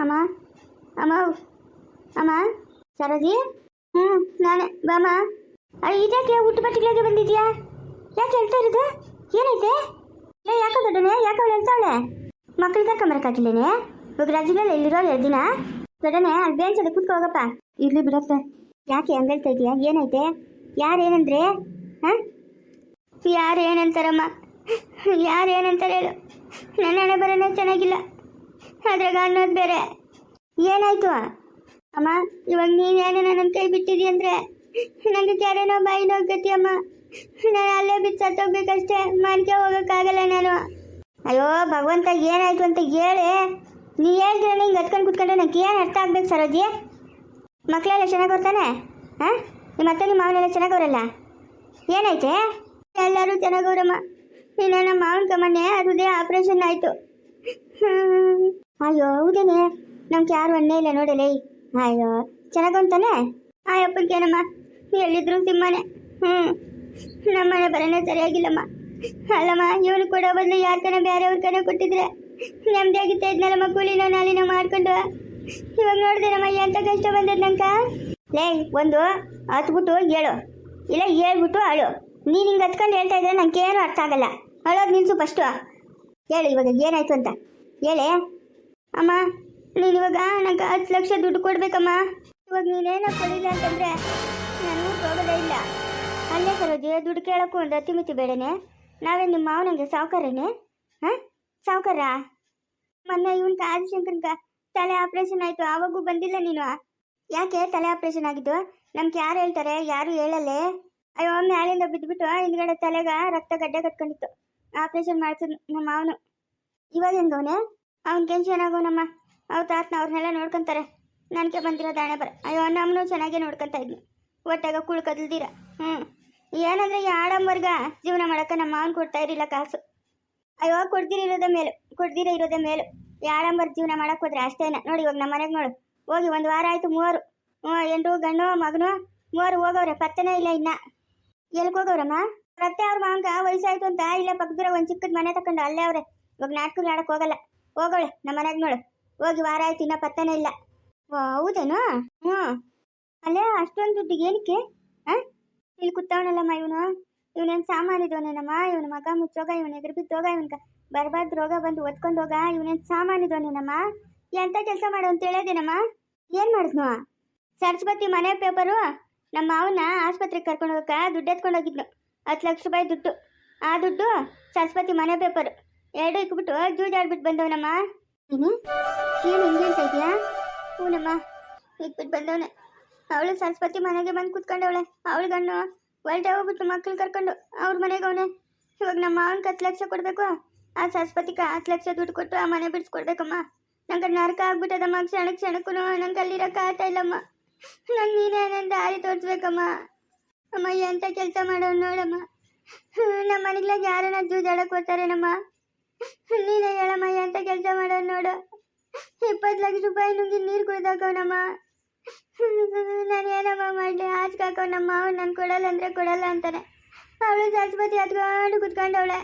ಅಮ್ಮ? ಅಮ್ಮ? ಅಮ್ಮ? ಸರೋಜಿ? ಹ್ಞೂ ನಾನೇ ಬಾಮ ಇದಕ್ಕೆ ಊಟ ಬಟ್ಟೆಗಳಿಗೆ ಬಂದಿದ್ಯಾ? ಯಾಕೆ ಹೇಳ್ತಾ ಇರೋದು? ಏನೈತೆ? ಏ, ಯಾಕೆ ದೊಡ್ಡನೆ? ಯಾಕೆ ಅವಳು ಹೇಳ್ತಾವಳೆ ಮಕ್ಳು ಕರ್ಕೊಂಬರಕ್ಕಾಗಿಲ್ಲೇನೆ ಇವಾಗ ರಾಜ್ಯದಲ್ಲಿ ಎಲ್ಲಿರೋ ಎರಡು ದಿನ? ದೊಡ್ಡನೆ, ಅಲ್ಲಿ ಅದು ಕೂತ್ಕೋ ಹೋಗಪ್ಪ. ಇರ್ಲಿ ಬಿಡತ್ತೆ ಯಾಕೆ ಹಂಗೆ ಹೇಳ್ತಾ ಇದೀಯಾ ಏನೈತೆ? ಯಾರು ಏನಂದ್ರೆ ಹಾಂ? ಯಾರು ಏನಂತಾರಮ್ಮ ಯಾರು ಏನಂತಾರೆ ಹೇಳು? ನನ್ನ ಹಣೆ ಬರೋನೇ ಚೆನ್ನಾಗಿಲ್ಲ. ಅದ್ರಾಗ ಅನ್ನೋದು ಬೇರೆ. ಏನಾಯ್ತು? ಅಮ್ಮ, ಇವಾಗ ನೀನೇನು ನನ್ನ ಕೈ ಬಿಟ್ಟಿದಿ ಅಂದ್ರೆ? ನನಗೆ ಕೆರೆನೋ ಬಾಯಿ ಗತಿ ಅಮ್ಮ. ನಾನು ಅಲ್ಲೇ ಬಿದ್ದು ಸತ್ತೋಗ್ಬೇಕಷ್ಟೇ ಮನೆಗೆ ಹೋಗೋಕ್ಕಾಗಲ್ಲ ನಾನು. ಅಯ್ಯೋ, ಭಗವಂತ ಏನಾಯ್ತು ಅಂತ ಹೇಳಿ. ನೀ ಹೇಳ್ತೀರ ಹಿಂಗೆ ಹತ್ಕೊಂಡು ಕುತ್ಕೊಂಡ್ರೆ ನನಗೆ ಏನು ಅರ್ಥ ಆಗ್ಬೇಕು ಸರೋಜಿ? ಮಕ್ಕಳೆಲ್ಲ ಚೆನ್ನಾಗಿ ಬರ್ತಾನೆ ಹಾಂ ನಿಮ್ಮ ಅತ್ತೆ ನಿಮ್ಮ ಮಾವನೆಲ್ಲ ಚೆನ್ನಾಗವ್ರಲ್ಲ ಏನೈತೆ ಎಲ್ಲರೂ ಚೆನ್ನಾಗವ್ರಮ್ಮ ಇನ್ನು ನಮ್ಮ ಮಾವನ ಕಮ್ಮನೆ ಹೃದಯ ಆಪ್ರೇಷನ್ ಆಯಿತು. ಅಯ್ಯೋ, ಹೌದೇನೆ? ನಮ್ಗೆ ಯಾರು ಅನ್ನೇ ಇಲ್ಲ ನೋಡಲೇ ಅಯ್ಯೋ, ಚೆನ್ನಾಗಂತಾನೆ? ಆಯಪ್ಪನ್ಕೇನಮ್ಮ ಎಲ್ಲಿದ್ರು ಸಿಂಹನೆ. ಹ್ಞೂ ನಮ್ಮನೆ ಬರೋನೇ ಸರಿಯಾಗಿಲ್ಲಮ್ಮ. ಅಲ್ಲಮ್ಮ, ಇವನು ಕೊಡೋ ಬದಲು ಯಾರ ಕಣ ಬೇರೆಯವ್ರ ಕಣ ಕೊಟ್ಟಿದ್ರೆ? ನೆಮ್ಮದಿಯಾಗಿತ್ತ ಇದ್ನಲ್ಲಮ್ಮ ಕೂಲಿನ ನಾಲಿನೋ ಮಾಡ್ಕೊಂಡು? ಇವಾಗ ನೋಡ್ದೇನಮ್ಮ ಎಂತ ಕಷ್ಟ ಬಂದದ್ ನಂಕ ಲೇ, ಒಂದು ಹತ್ಬಿಟ್ಟು ಹೇಳು. ಇಲ್ಲ, ಹೇಳ್ಬಿಟ್ಟು ಅಳು. ನೀನು ಹಿಂಗೆ ಹತ್ಕೊಂಡು ಹೇಳ್ತಾ ಇದ್ರೆ ನಂಗೇನು ಅರ್ಥ ಆಗಲ್ಲ. ಅಳೋದು ನಿಲ್ಸು ಫಸ್ಟು ಹೇಳು ಇವಾಗ ಏನಾಯ್ತು ಅಂತ. ಹೇಳಿ ಅಮ್ಮ, ನೀನು ಇವಾಗ ನನಗೆ ಹತ್ತು ಲಕ್ಷ ದುಡ್ಡು ಕೊಡ್ಬೇಕಮ್ಮ. ಇವಾಗ ನೀನೇನ ಕೊಡಿಲ್ಲ ಅಂತಂದ್ರೆ ನಾನು ಹೋಗೋದೇ ಇಲ್ಲ. ಅಲ್ಲೇ ಸರೋಜಿ, ದುಡ್ಡು ಕೇಳೋಕ್ಕೂ ಒಂದು ಅತಿಮಿತಿ ಬೇಡನೆ. ನಾವೇ ನಿಮ್ಮ ಮಾವನಂಗೆ ಸಾವುಕಾರೇನೆ? ಹಾಂ? ಸಾವುಕಾರ? ಮೊನ್ನೆ ಇವನ್ ಆದಿಶಂಕರ್ಗ ತಲೆ ಆಪ್ರೇಷನ್ ಆಯಿತು, ಆವಾಗೂ ಬಂದಿಲ್ಲ ನೀನು. ಯಾಕೆ ತಲೆ ಆಪ್ರೇಷನ್ ಆಗಿದ್ದು? ನಮ್ಗೆ ಯಾರು ಹೇಳ್ತಾರೆ, ಯಾರು ಹೇಳಲ್ಲೇ? ಅಯ್ಯೋ ಮ್ಯಾಲಿಂದ ಬಿದ್ದುಬಿಟ್ಟು ಹಿಂದ್ಗಡೆ ತಲೆಗ ರಕ್ತ ಗಡ್ಡೆ ಕಟ್ಕೊಂಡಿತ್ತು. ಆಪ್ರೇಷನ್ ಮಾಡ್ಸಿದ್ ನಮ್ಮ ಮಾವನು. ಇವಾಗ ಹೆಂಗವನೆ? ಅವ್ನ ಚೆನ್ನಾಗೋನಮ್ಮ. ಅವ್ರ ತಾತನ ಅವ್ರನ್ನೆಲ್ಲ ನೋಡ್ಕೊಂತಾರೆ. ನನಗೆ ಬಂದಿರೋ ದಾಣೆ ಬರ ಅಯ್ಯೋ ನಮ್ಮನ್ನು ಚೆನ್ನಾಗೇ ನೋಡ್ಕೊಂತ ಇದ್ನು. ಒಟ್ಟಾಗ ಕುಳ್ ಕದಲ್ದಿರ ಹ್ಞೂ ಏನಂದ್ರೆ ಈ ಆಡಂಬರ್ಗ ಜೀವನ ಮಾಡಕ್ಕೆ ನಮ್ಮ ಮಾವನ್ ಕೊಡ್ತಾ ಇರಲಿಲ್ಲ ಕಾಸು. ಅಯ್ಯೋ, ಕೊಡ್ದಿರ ಇರೋದೇ ಮೇಲು. ಇರೋದ ಇರೋದೇ ಮೇಲು. ಆಡಂಬರ್ ಜೀವನ ಮಾಡಕ್ಕೆ ಹೋದ್ರೆ ಅಷ್ಟೇನ. ನೋಡಿ ಇವಾಗ ನಮ್ಮ ಮನೆಗೆ ನೋಡು. ಹೋಗಿ ಒಂದು ವಾರ ಆಯ್ತು ಮೂವರು. ಹ್ಞೂ ಎಂಟು ಗಂಡು, ಮಗನು, ಮೂವರು ಹೋಗವ್ರೆ. ಪತ್ತೆನೇ ಇಲ್ಲ ಇನ್ನ. ಎಲ್ಲಿ ಹೋಗವ್ರಮ್ಮ? ಮತ್ತೆ ಅವ್ರ ಮಾವಂಗ ವಯಸ್ಸಾಯ್ತು ಅಂತ. ಇಲ್ಲ ಪಕ್ಕದೂರ ಒಂದು ಚಿಕ್ಕದ ಮನೆ ತಕೊಂಡು ಅಲ್ಲೇ ಅವ್ರೆ. ಇವಾಗ ನಾಟಕ ಆಡಕ್ಕೆ ಹೋಗಲ್ಲ. ಹೋಗೋಳೆ, ನಮ್ಮ ನೋಡು. ಹೋಗಿ ವಾರ ಆಯ್ತು, ಇನ್ನ ಪತ್ತನೇ ಇಲ್ಲ. ಓ, ಹೌದೇನು? ಹ್ಞೂ. ಅಲ್ಲೇ ಅಷ್ಟೊಂದು ದುಡ್ಡಿಗೆ ಏನಕ್ಕೆ? ಹಾಂ ಇಲ್ಲಿ ಕೂತವನಲ್ಲಮ್ಮ ಇವನು. ಇವನೇನು ಸಾಮಾನಿದವನೇನಮ್ಮ ಇವನ ಮಗ ಮುಚ್ಚೋಗ, ಇವನ ಎದುರು ಬಿದ್ದೋಗ ಇವನ್ಗ ಬರಬಾರ್ದು ರೋಗ ಬಂದು ಒತ್ಕೊಂಡು ಹೋಗ ಇವನೇನು ಸಾಮಾನಿದವನೇನಮ್ಮ ಎಂಥ ಕೆಲಸ ಮಾಡು ಅಂತ ಹೇಳೋದೇನಮ್ಮ ಏನು ಮಾಡಿದ್ನು? ಸರಸ್ವತಿ ಮನೆ ಪೇಪರು ನಮ್ಮ ಮಾವನ ಆಸ್ಪತ್ರೆಗೆ ಕರ್ಕೊಂಡು ಹೋಗಕ್ಕ ದುಡ್ಡು ಎತ್ಕೊಂಡು ಹೋಗಿದ್ನು ಹತ್ತು ಲಕ್ಷ ರೂಪಾಯಿ ದುಡ್ಡು. ಆ ದುಡ್ಡು ಸರಸ್ವತಿ ಮನೆ ಪೇಪರು ಎರಡು ಇಕ್ಬಿಟ್ಟು ಜೂಜಾಡ್ಬಿಟ್ಟು ಬಂದವನಮ್ಮ. ನೀನು ಏನು ಹಿಂಗೆ ಅಂತ ಇದೆಯಾ ಹೂನಮ್ಮ ಇಕ್ಬಿಟ್ಟು ಬಂದವನೆ. ಅವಳು ಸರಸ್ವತಿ ಮನೆಗೆ ಬಂದು ಕುತ್ಕೊಂಡವಳೆ. ಅವಳ ಗಣ್ಣು ಹೊರಟೆ ಹೋಗ್ಬಿಟ್ಟು ಮಕ್ಳು ಕರ್ಕೊಂಡು. ಅವ್ರ ಮನೆಗೆ ಅವನೆ. ಇವಾಗ ನಮ್ಮ ಮಾವನ್ಗೆ ಹತ್ತು ಲಕ್ಷ ಕೊಡಬೇಕು. ಆ ಸರಸ್ವತಿಗೆ ಹತ್ತು ಲಕ್ಷ ದುಡ್ಡು ಕೊಟ್ಟು ಆ ಮನೆ ಬಿಡಿಸ್ಕೊಡ್ಬೇಕಮ್ಮ. ನಂಗೆ ನರಕ ಆಗ್ಬಿಟ್ಟದಮ್ಮ. ಕ್ಷಣ ಕ್ಷಣಕ್ಕೂ ನಂಗೆ ಅಲ್ಲಿರೋಕೆ ಆಗ್ತಾ ಇಲ್ಲಮ್ಮ. ನಂಗೆ ನೀನೇ ನನ್ನ ದಾರಿ ತೋರಿಸ್ಬೇಕಮ್ಮ. ಅಮ್ಮ ಎಂತ ಕೆಲಸ ಮಾಡೋ ನೋಡಮ್ಮ. ನಮ್ಮ ಮನೆಗ್ಲಾಗ ಯಾರನ್ನ ಜೂಜಾಡಕ್ಕೆ ಹೋಗ್ತಾರೇನಮ್ಮ? ನೀನೇ ಹೇಳಮ್ಮ ಅಂತ ಕೆಲಸ ಮಾಡೋ ನೋಡು. ಇಪ್ಪತ್ತು ಲಕ್ಷ ರೂಪಾಯಿ ನುಂಗಿ ನೀರು ಕುಡ್ದಾಕವನಮ್ಮ ನಾನು ಏನಮ್ಮ ಮಾಡಲಿ? ಆಚ್ಕಾಕವ್ ನಮ್ಮ ಮಾವ ನಾನು ಕೊಡಲ್ಲ ಅಂದರೆ ಕೊಡಲ್ಲ ಅಂತಾನೆ. ಅವಳು ಸರಸ್ವತಿ ಹತ್ಕೊಂಡು ಕುತ್ಕೊಂಡವಳೆ.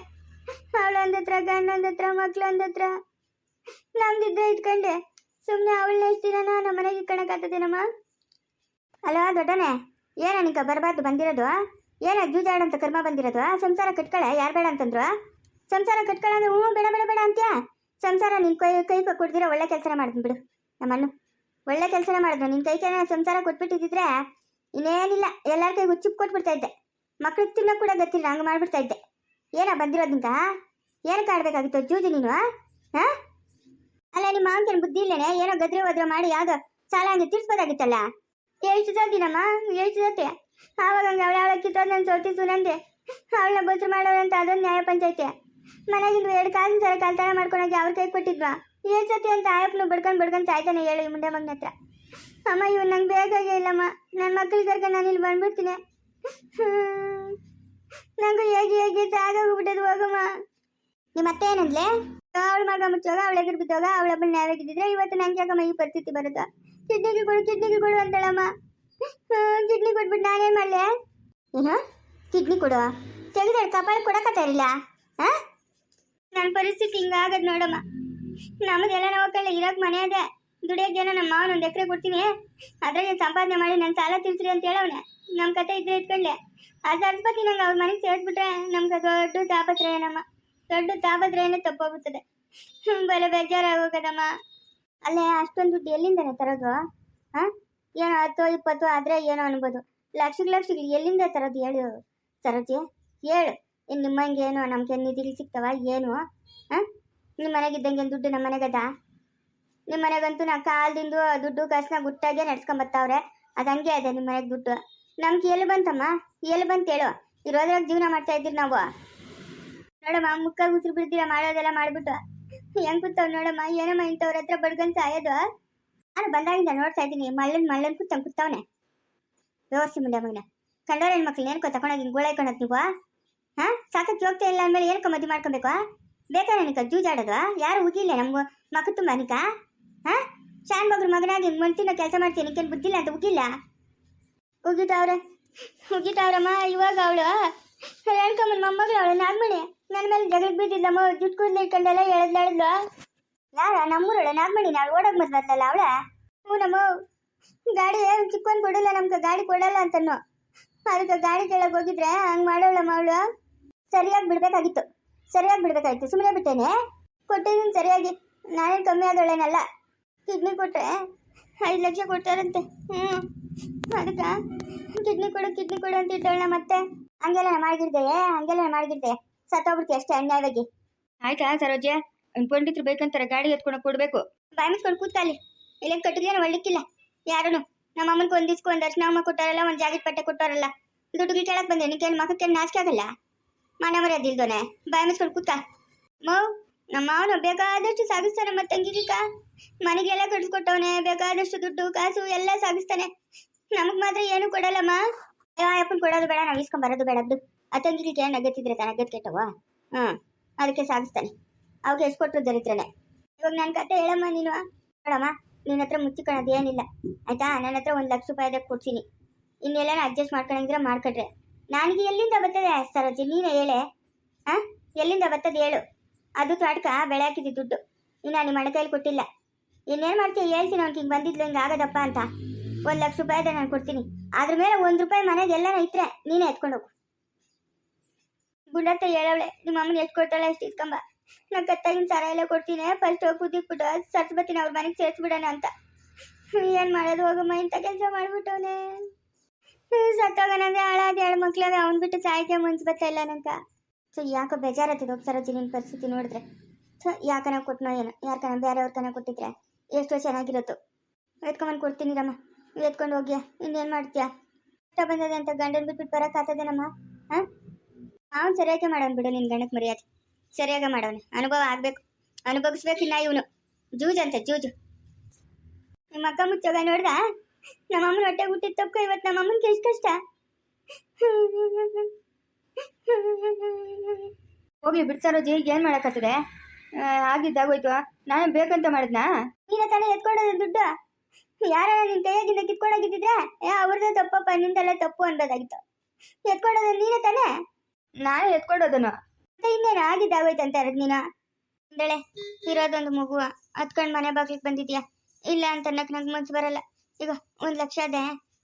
ಅವಳು ಒಂದತ್ರ, ಗಂಡ ಹತ್ರ ಮಕ್ಳು ಒಂದತ್ರ. ನಮ್ದಿದ್ರೆ ಇಟ್ಕೊಂಡೆ ಸುಮ್ಮನೆ ಅವಳನ್ನ ಎಷ್ಟು ದಿನ ನಮ್ಮ ಮನೆಗೆ ಇಟ್ಕೊಳಕ್ಕಾಗ್ತದೇನಮ್ಮ ಅಲೋ, ದೊಡ್ಡನೆ, ಏನ ನಿಕ ಬರಬಾರ್ದು ಬಂದಿರೋದು? ಏನ ಜೂಜಾಡಂತ ಕರ್ಮ ಬಂದಿರೋದು? ಸಂಸಾರ ಕಟ್ಕಳೆ, ಯಾರು ಬೇಡ ಅಂತಂದ್ರು? ಸಂಸಾರ ಕಟ್ಕೊಳ್ಳೋದು ಹ್ಞೂ, ಬೇಡ ಬೇಡ ಬೇಡ ಅಂತ್ಯಾ? ಸಂಸಾರ ನಿನ್ ಕೈ ಕೈ ಕೊಡ್ದಿರ ಒಳ್ಳೆ ಕೆಲಸ ಮಾಡ್ತೀನಿ ಬಿಡು. ನಮ್ಮನ್ನು ಒಳ್ಳೆ ಕೆಲಸನೇ ಮಾಡಿದ್ರು. ನಿನ್ನ ಕೈ ಕೈ ಸಂಸಾರ ಕೊಟ್ಬಿಟ್ಟಿದ್ರೆ ಇನ್ನೇನಿಲ್ಲ, ಎಲ್ಲರ ಕೈಗೂ ಚಿಪ್ ಕೊಟ್ಬಿಡ್ತಾ ಇದ್ದೆ. ಮಕ್ಳಿಗೆ ತಿನ್ನೋಕೆ ಕೂಡ ಗೊತ್ತಿಲ್ಲ, ಹಂಗೆ ಮಾಡ್ಬಿಡ್ತಾ ಇದ್ದೆ. ಏನ ಬಂದಿರೋದಿಂತ ಏನಕ್ಕೆ ಆಡ್ಬೇಕಾಗಿತ್ತು ಜೂಜು ನೀನು ಹಾ ಅಲ್ಲ, ನಿಮ್ಮ ಮಾವನ ಬುದ್ಧಿ ಇಲ್ಲೇನೆ? ಏನೋ ಗದ್ರೆ ಹೋದ್ರ ಮಾಡಿ ಯಾವುದೋ ಸಾಲ ಹಂಗೆ ತೀರ್ಸ್ಬೋದಾಗಿತ್ತಲ್ಲ? ಹೇಳ್ತಿದ್ದೀನಮ್ಮ ಹೇಳ್ತಿದ್ದೆ ಆವಾಗ ಹಂಗೆ ಅವಳ ಅವಳ ಕಿತ್ತೋದು ನನ್ನ ಸೋತಿ ಸುನಂದೆ. ಅವಳನ್ನ ಬಸ್ರು ಮಾಡೋದಂತ ಅದೊಂದು ನ್ಯಾಯ ಪಂಚಾಯ್ತಿ ಮನೆಗಿಂದು ಎರಡು ಕಾಸಿನ ಸರ ಕಾಲ್ತಾರ ಮಾಡ್ಕೊಳಕ್ಕೆ ಅವ್ರ ಕೈ ಕೊಟ್ಟಿದ್ವಾ? ಏಳು ಸತಿ ಅಂತ ಆಯಪ್ಪನು ಬಡ್ಕೊಂಡು ಬಡ್ಕೊಂಡು ಸಾಯ್ತಾನೆ ಹೇಳಿ ಮುಂಡೆ ಮಗನ ಹತ್ರ. ಅಮ್ಮ ಇವ್ ನಂಗೆ ಬೇಕಾಗೇ ಇಲ್ಲಮ್ಮ. ನನ್ನ ಮಕ್ಳಿಗೆ ಕರ್ಕೊಂಡು ನಾನು ಇಲ್ಲಿ ಬಂದ್ಬಿಡ್ತೀನಿ. ನಂಗೂ ಹೇಗೆ ಹೇಗೆ ಸಾಗೋಗ್ಬಿಟ್ಟದು ಹೋಗಮ್ಮ. ನಿಮ್ಮ ಅತ್ತೆ ಏನಂದ್ಲೆ? ಅವಳ ಮಗ ಮುಚ್ಚೋಗ ಅವಳ ಎದುರು ಬಿದ್ದೋಗ ಅವಳೊಬ್ಬನ ನ್ಯಾಯವಾಗಿದ್ದಿದ್ರೆ ಇವತ್ತು ನಂಗೆ ಯಾಕಮ್ಮ ಈ ಪರಿಸ್ಥಿತಿ ಬರುತ್ತಾ? ಕಿಡ್ನಿಗೆ ಕೊಡು ಕಿಡ್ನಿಗೆ ಕೊಡು ಅಂತಳಮ್ಮ ಕಿಡ್ನಿ ಕೊಟ್ಬಿಟ್ಟು ನಾನೇನು ಮಾಡಲೆ? ಏನು ಕಿಡ್ನಿ ಕೊಡು. ತೆಗೆದ ಕಪಾಳ ಕೊಡಕತ್ತಾರಿಲ್ಲ ಹಾಂ? ನನ್ನ ಪರಿಸ್ಥಿತಿ ಹಿಂಗಾಗದ್ ನೋಡಮ್ಮ. ನಮ್ದೆಲ್ಲ ನೋಕಲ್ಲ ಇರೋಕ್ ಮನೆ ಅದೇ ದುಡಿಯೋಕೆ ಏನೋ ನಮ್ಮ ಮಾವನ ಒಂದು ಎಕರೆ ಕೊಡ್ತೀನಿ. ಅದ್ರಾಗೆ ಸಂಪಾದನೆ ಮಾಡಿ ನನ್ನ ಸಾಲ ತೀರ್ಸ್ರಿ ಅಂತ ಹೇಳವ್ನೆ. ನಮ್ಮ ಕತೆ ಇದ್ರೆ ಇಟ್ಕೊಂಡೆ ಆ ಸರಸ್ವತಿ ನಂಗೆ ಅವ್ರ ಮನೆಗೆ ಸೇರಿಸ್ಬಿಟ್ರೆ ನಮ್ಗೆ ದೊಡ್ಡ ತಾಪತ್ರ ಏನಮ್ಮ ದೊಡ್ಡ ತಾಪತ್ರ ಏನೇ ತಪ್ಪೋಗುತ್ತದೆ ಬಲೆ ಬೇಜಾರಾಗೋಗದಮ್ಮ ಅಲ್ಲೇ ಅಷ್ಟೊಂದು ದುಡ್ಡು ಎಲ್ಲಿಂದನೇ ತರೋದು? ಹಾಂ ಏನೋ ಹತ್ತು ಇಪ್ಪತ್ತು ಆದರೆ ಏನೋ ಅನ್ಬೋದು. ಲಕ್ಷಕ್ಕೆ ಲಕ್ಷ ಎಲ್ಲಿಂದ ತರೋದು ಹೇಳು ಸರೋಜಿ? ಹೇಳು. ಇನ್ನು ನಿಮ್ಮಂಗೆ ಏನು, ನಮ್ಗೆ ನಿಧಿಗಳು ಸಿಗ್ತಾವ, ಏನು? ಹಾಂ? ನಿಮ್ಮ ಮನೆಗಿದ್ದಂಗೆ ಏನ್ ದುಡ್ಡು ನಮ್ಮ ಮನೆಗದ? ನಿಮ್ಮ ಮನೆಗಂತೂ ನಾ ಕಾಲದಿಂದ ದುಡ್ಡು ಕಸನ ಗುಟ್ಟಾಗೆ ನಡ್ಸ್ಕೊಂಬರ್ತಾವ್ರೆ ಅದು ಹಂಗೆ ಇದೆ ನಿಮ್ಮ ಮನೆಗೆ ದುಡ್ಡು. ನಮ್ಗೆ ಎಲ್ಲಿ ಬಂತಮ್ಮ? ಎಲ್ಲಿ ಬಂತ ಹೇಳು? ಇರೋದ್ರಾಗ ಜೀವನ ಮಾಡ್ತಾ ಇದ್ದೀರಿ ನಾವು. ನೋಡಮ್ಮ ಮುಕ್ಕಾಗಿ ಉಸಿರು ಬಿಡ್ತೀರ ಮಾಡೋದೆಲ್ಲ ಮಾಡ್ಬಿಟ್ಟು. ಹೆಂಗ್ ಕೂತಾವ್ ನೋಡಮ್ಮ? ಏನಮ್ಮ ಇಂಥವ್ರ ಹತ್ರ ಬಡ್ಕೊಂಡ್ ಸಾಯೋದು? ನಾನು ಬಂದಾಗಿಂದ ನೋಡ್ತಾ ಇದ್ದೀನಿ. ಮಳ್ಳನ್ ಮಳ್ಳನ್ ಕೂತಂಗ್ ಕೂತಾವನೆ. ವ್ಯವಸ್ಥೆ ಮುಂದೆ ಮಗನ. ಕಂಡವ್ರ ಹೆಣ್ಮಕ್ಳು, ಏನ್ಕೋ ತಗೊಂಡೋಗಿ ಹಿಂಗ್ ಗೋಳಾಯ್ಕೊಳತ್ ನೀವು? ಹಾ? ಸಾಕತ್ ಹೋಗ್ತಾ ಇಲ್ಲ ಅಂದ್ಮೇಲೆ ಏನಕ್ಕ ಮದುವೆ ಮಾಡ್ಕೊಬೇಕು ಬೇಕಾ ನನಕ ಜೂಜಾಡೋದು ಯಾರು ಉಗಿಲ್ಲ ನಮ್ಗೆ ಮಕ್ಕ ತುಂಬ ನಿಕ ಹಾ? ಶಾನ್ ಬಗ್ರ ಮಗನಾಗಿ ಮಂತಿನ ಕೆಲಸ ಮಾಡ್ತೀನಿ ನಿಕ್ಕೇನು ಬುದ್ಧಿಲ್ಲ ಅಂತ ಉಗಿಲ್ಲ. ಉಗಿತಾವ್ರೆ ಉಗಿತಾವ್ರಮ್ಮ ಇವಾಗ ಅವಳು ಹೇಳ್ಕೊಂಬನ್ ಮೊಮ್ಮಗಳು ಅವಳು, ನಾಗ್ಮಣಿ ನನ್ನ ಮೇಲೆ ಜಗಳಕ್ಕೆ ಬಿದ್ದಿದ್ದಮ್ಮ ಜುಟ್ಟು ಕೂದಲು ಇಟ್ಕೊಂಡೆಲ್ಲ ಎಳೆದ್ಲು ಎಳೆದ್ಲು ಯಾರ ನಮ್ಮೂರೊಳ, ನಾಗ್ಮಣಿ, ನಾಳು ಓಡೋಗ್ ಬರ್ತಲ್ಲ ಅವಳ? ಹ್ಞೂ ನಮ್ಮ ಗಾಡಿ ಚಿಕ್ಕೊಂದು ಕೊಡಲ್ಲ ನಮ್ಗೆ, ಗಾಡಿ ಕೊಡಲ್ಲ ಅಂತನೋ ಅದಕ್ಕೆ ಗಾಡಿ ಕೆಳಗೆ ಹೋಗಿದ್ರೆ ಹಂಗೆ ಮಾಡೋಳಮ್ಮ ಅವಳು ಸರಿಯಾಗಿ ಬಿಡ್ಬೇಕಾಗಿತ್ತು. ಸರಿಯಾಗಿ ಬಿಡ್ಬೇಕಾಗಿತ್ತು. ಸುಮ್ಮನೆ ಬಿಟ್ಟೇನೆ? ಕೊಟ್ಟಿದ್ದೀನಿ ಸರಿಯಾಗಿ. ನಾನೇನು ಕಮ್ಮಿ ಆದವಳೇನಲ್ಲ. ಕಿಡ್ನಿ ಕೊಟ್ಟರೆ ಐದು ಲಕ್ಷ ಕೊಟ್ಟಾರಂತೆ ಹ್ಞೂ ಅದಕ್ಕೆ? ಕಿಡ್ನಿ ಕೊಡು ಕಿಡ್ನಿ ಕೊಡು ಅಂತ ಇಟ್ಟವಳ ಮತ್ತೆ? ಹಂಗೆಲ್ಲ ಮಾಡಿರ್ದೆ ಹಂಗೆಲ್ಲ ಮಾಡಿದ್ದೆ ಸತ್ತೋಗ್ಬಿಡ್ತಿ ಅಷ್ಟೇ ಅನ್ಯಾಯವಾಗಿ. ಆಯ್ತಾ ಸರೋಜ ಪಂಡಿತರು ಬೇಕಂತಾರೆ ಗಾಡಿ ಎತ್ಕೊಂಡು ಕೊಡಬೇಕು. ಬಾಯಿ ಮುಚ್ಕೊಂಡು ಕೂತ್ಕಾಲಿ ಇಲ್ಲೇನು ಕಟ್ಟಿಗೆ ಒಳ್ಳಿಕ್ಕಿಲ್ಲ ಯಾರೂ ನಮ್ಮ ಅಮ್ಮನಿಗೆ ಒಂದು ದಿಸ್ಕು ಒಂದು ಅರ್ಶನ ಅಮ್ಮ ಕೊಟ್ಟಾರಲ್ಲ ಒಂದು ಜಾಕೆಟ್ ಪಟ್ಟೆ ಕೊಟ್ಟಾರಲ್ಲ. ದುಡ್ಡು ಕೇಳಕ್ಕೆ ಬಂದೆ. ನಿಕ್ಕೆ ಮಕ್ಕಕ್ಕೆ ನಾಚಿಕೆ ಆಗಲ್ಲ? ಮನೆ ಮರ್ಯಾದೆ ಇಲ್ದೋನೆ ಬಾಯಿ ಮುಚ್ಕೊಂಡು ಕೂತ್ಕ. ಮೌ, ನಮ್ಮ ಅವನು ಬೇಕಾದಷ್ಟು ಸಾಗಿಸ್ತಾನೆ ಮತ್ತೆ ಕಾ ಮನೆಗೆಲ್ಲ ಕಟ್ಸ್ಕೊಟ್ಟವನೆ, ಬೇಕಾದಷ್ಟು ದುಡ್ಡು, ಕಾಸು ಎಲ್ಲ ಸಾಗಿಸ್ತಾನೆ ನಮಗ್ ಮಾತ್ರ ಏನು ಕೊಡಲ್ಲಮ್ಮ. ಅಪ್ಪನ್ ಕೊಡೋದು ಬೇಡ, ನಾವು ಇಸ್ಕೊಂಡ್ ಬರೋದು ಬೇಡ ಅದು ಆ ತಂಗಿಗೆ ನಗತ್ತಿದ್ರೆ ತಾನೆ, ನಗತ್ ಕೆಟ್ಟವ ಹ್ಮ್, ಅದಕ್ಕೆ ಸಾಗಿಸ್ತಾನೆ ಅವಾಗ ಎಷ್ಟು ಕೊಟ್ಟರು ದರಿದ್ರನೆ. ಇವಾಗ ನನ್ನ ಕತೆ ಹೇಳಮ್ಮ ನೀನು. ನೋಡಮ್ಮ ನಿನ್ನ ಹತ್ರ ಮುಚ್ಚಿಕೊಳ್ಳೋದು ಏನಿಲ್ಲ. ಆಯ್ತಾ? ನನ್ನ ಹತ್ರ ಒಂದ್ ಲಕ್ಷ ರೂಪಾಯಿದಾಗ ಕೊಡ್ತೀನಿ. ಇನ್ನೆಲ್ಲ ಅಡ್ಜಸ್ಟ್ ಮಾಡ್ಕೊಂಡಿದ್ರೆ ಮಾಡ್ಕೊಂಡ್ರೆ ನನಗೆ ಎಲ್ಲಿಂದ ಬರ್ತದೆ, ಸರೋಜಿ? ನೀನೇ ಹೇಳೆ. ಆ? ಎಲ್ಲಿಂದ ಬರ್ತದೆ ಹೇಳು. ಅದು ತ್ವಾಟ್ಕ ಬೆಳೆ ಹಾಕಿದ್ದು ದುಡ್ಡು. ಇನ್ನು ನಿಮ್ಮ ಮನೆ ಕೈಲಿ ಕೊಟ್ಟಿಲ್ಲ. ಇನ್ನೇನು ಮಾಡ್ತೀಯ? ಹೇಳ್ತೀನಿ ಅವ್ನಿಗೆ ಹಿಂಗೆ ಬಂದಿದ್ಲು ಹಿಂಗೆ ಆಗದಪ್ಪ ಅಂತ. ಒಂದು ಲಕ್ಷ ರೂಪಾಯಿದ ನಾನು ಕೊಡ್ತೀನಿ. ಅದ್ರ ಮೇಲೆ ಒಂದು ರೂಪಾಯಿ ಮನೆಗೆ ಎಲ್ಲಾನ ಇದ್ರೆ ನೀನೇ ಎತ್ಕೊಂಡು ಹೋಗು. ಗುಡ್ಡತ್ತ ಹೇಳವಳೆ, ನಿಮ್ಮ ಅಮ್ಮನ ಎಷ್ಟು ಕೊಡ್ತಾಳೆ ಅಷ್ಟು ಇಸ್ಕೊಂಬ? ನಾ ಕತ್ತಾಗಿನ ಸರ ಎಲ್ಲ ಕೊಡ್ತೀನಿ. ಫಸ್ಟ್ ಹೋಗಿ ಕುದಿಕ್ಬಿಟ್ಟು ಸರ್ಸ್ಬತ್ತೀನಿ ಅವ್ರ ಮನೆಗೆ ಸೇರಿಸ್ಬಿಡೋಣ ಅಂತ. ಏನು ಮಾಡೋದು ಹೋಗಮ್ಮ, ಇಂಥ ಕೆಲಸ ಮಾಡ್ಬಿಟ್ಟವನೆ. ಸತ್ತೋಗನಂದ್ರೆ ಹಾಳಾದ ಎರಡು ಮಕ್ಳವೆ ಅವ್ನು ಬಿಟ್ಟು ಸಾಯ್ಕೆ ಮುನ್ಸ್ ಬರ್ತಾ ಇಲ್ಲ ನಂತ ಸೊ ಯಾಕೋ ಬೇಜಾರತ್ತಿದೆ ಹೋಗಿ ಸರೋಜಿ ನಿನ್ನ ಪರಿಸ್ಥಿತಿ ನೋಡಿದ್ರೆ. ಸೊ ಯಾಕನ ಕೊಟ್ನೋ ಏನೋ, ಯಾರ್ಕನ ಬೇರೆಯವ್ರ ಕನ ಕೊಟ್ಟಿದ್ರೆ? ಎಷ್ಟೋ ಚೆನ್ನಾಗಿರುತ್ತೋ ಎತ್ಕೊಂಬಂದು ಕೊಡ್ತೀನಿ ರಮ್ಮ. ಎತ್ಕೊಂಡು ಹೋಗ್ಯಾ, ಇನ್ನೇನು ಮಾಡ್ತೀಯಾ? ಕಷ್ಟ ಬಂದದೆ ಅಂತ ಗಂಡನ ಬಿಟ್ಬಿಟ್ಟು ಬರೋಕ್ಕಾಗ್ತದೇನಮ್ಮ ಹಾಂ? ಅವ್ನು ಸರಿಯಾಗಿ ಮಾಡೋನು ಬಿಡು ನಿನ್ನ ಗಂಡಕ್ಕೆ ಮರ್ಯಾದೆ. ಸರಿಯಾಗಿ ಮಾಡೋನು, ಅನುಭವ ಆಗ್ಬೇಕು. ಅನುಭವಿಸ್ಬೇಕಿನ್ನ ಇವನು. ಜೂಜ್ ಅಂತ, ಜೂಜು. ನಿಮ್ಮ ಅಕ್ಕ ಮುಚ್ಚೋಗ ನೋಡ್ದ? ನಮ್ಮ ಅಮ್ಮನ ಹೊಟ್ಟೆ ಹುಟ್ಟಿದ ತಪ್ಪು ಇವತ್ತು ನಮ್ಮ ಅಮ್ಮನ ಕಷ್ಟ? ಹೋಗ್ಲಿ ಬಿಡ್ಸಾರೋ ಜೇ ಏನು ಮಾಡಕತ್ತದೆ ಆಗಿದ್ದಾಗೋಯ್ತು ನಾನು ಬೇಕಂತ ಮಾಡಿದ್ನಾ? ನೀನ ತಾನೇ ಎತ್ಕೊಂಡದ ದುಡ್ಡು. ಯಾರ ನಿನ್ ಕೈಯಾಗಿಂದ ಕಿತ್ಕೊಂಡೋಗಿದ್ದಿದ್ರೆ? ಏ ಅವ್ರದ್ದೇ ತಪ್ಪಪ್ಪ ನಿಂದೆಲ್ಲ ತಪ್ಪು ಅನ್ಬೋದಾಗಿತ್ತು ಎತ್ಕೊಂಡೋದ ನೀನೇ ತಾನೇ? ನಾನೇ ಎತ್ಕೊಂಡೋದನು ಮತ್ತೆ ಇನ್ನೇನು? ಆಗಿದ್ದಾಗೋಯ್ತು ಅಂತ ಇರೋದು ನೀನು. ಅಂದಳೆ ಇರೋದೊಂದು ಮಗು. ಹತ್ಕೊಂಡ್ ಮನೆ ಬಾಗ್ಲಿಗೆ ಬಂದಿದ್ಯಾ? ಇಲ್ಲ ಅಂತ ನಕ್ ನಂಗೆ ಮುಂಚೆ ಬರಲ್ಲ. ಈಗ ಒಂದು ಲಕ್ಷ ಇದೆ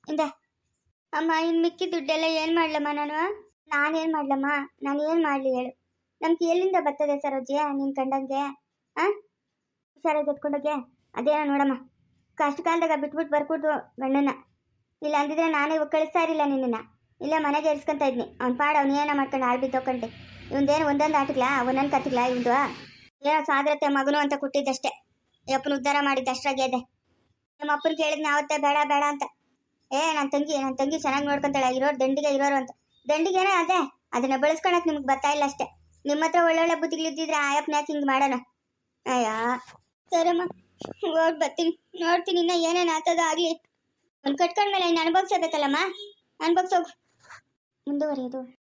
ಇಂದ. ಅಮ್ಮ, ಇನ್ ಮಿಕ್ಕಿ ದುಡ್ಡೆಲ್ಲ ಏನು ಮಾಡ್ಲಮ್ಮ ನಾನು? ನಾನೇನು ಮಾಡ್ಲಮ್ಮ? ನಾನು ಏನು ಮಾಡಲಿ ಹೇಳು. ನಮ್ಗೆ ಎಲ್ಲಿಂದ ಬರ್ತದೆ ಸರೋಜಿ, ನಿನ್ ಕಂಡಂಗೆ? ಹಾಂ ಹುಷಾರಾಗಿ ಎತ್ಕೊಂಡೋಗೆ. ಅದೇನೋ ನೋಡಮ್ಮ. ಕಷ್ಟ ಕಾಲದಾಗ ಬಿಟ್ಬಿಟ್ಟು ಬರ್ಕೊಡ್ದು ಗಂಡನ ಇಲ್ಲ ಅಂದಿದ್ರೆ ನಾನೇ ಕಳಿಸ್ತಾ ಇರಲಿಲ್ಲ ನಿನ್ನನ್ನ. ಇಲ್ಲ ಮನೆಗೆ ಎರ್ಸ್ಕೊಂತ ಇದ್ನಿ. ಅವ್ನ ಪಾಡ, ಅವ್ನು ಏನೋ ಮಾಡ್ಕೊಂಡು ಆಳ್ ಬಿದ್ದೋಕಂಡೆ ಇವಂದೇನು ಒಂದೊಂದು ಆಟಗ್ಲಾ? ಒಂದೊಂದು ಕತ್ತಿಗ್ಲಾ ಇವಂದು ಏನೋ ಸಾದ್ರತೆ ಮಗನು ಅಂತ ಕೊಟ್ಟಿದ್ದಷ್ಟೇ. ಯಪ್ಪನ ಉದ್ಧಾರ ಮಾಡಿದ್ದು ಅಷ್ಟಾಗೆ ಇದೆ ನಮ್ಮ ಅಪ್ಪನ ಕೇಳಿದ್ನ ಅವತ್ತೇ ಬೇಡ ಬೇಡ ಅಂತ. ಏ ನನ್ನ ತಂಗಿ ನನ್ನ ತಂಗಿ ಚೆನ್ನಾಗಿ ನೋಡ್ಕೊಂತಾಳೆ, ಇರೋರು ದಂಡಿಗೆ ಇರೋರು ಅಂತ. ದಂಡಿಗೆನ ಅದೇ, ಅದನ್ನ ಬೆಳೆಸ್ಕೊಳಕ್ ನಿಮ್ಗೆ ಬರ್ತಾ ಇಲ್ಲ ಅಷ್ಟೇ. ನಿಮ್ಮ ಹತ್ರ ಒಳ್ಳೊಳ್ಳೆ ಬುದ್ಧಿಗಳಿದ್ದಿದ್ರೆ ಆಯಪ್ಪನ ಯಾಕೆ ಹಿಂಗೆ ಮಾಡೋಣ? ಅಯ್ಯಾ ಸರಮ್ಮ ಹೋಗಿ ಬರ್ತೀನಿ. ನೋಡ್ತೀನಿ ಇನ್ನ ಏನೇನ್ ಆಗ್ತದೋ ಆಗಲಿ. ಒಂದು ಕಟ್ಕೊಂಡ್ಮೇಲೆ ಇನ್ನು ಅನುಭವಿಸಬೇಕಲ್ಲಮ್ಮ ಅನುಭವಿಸೋಗು. ಮುಂದುವರಿಯೋದು.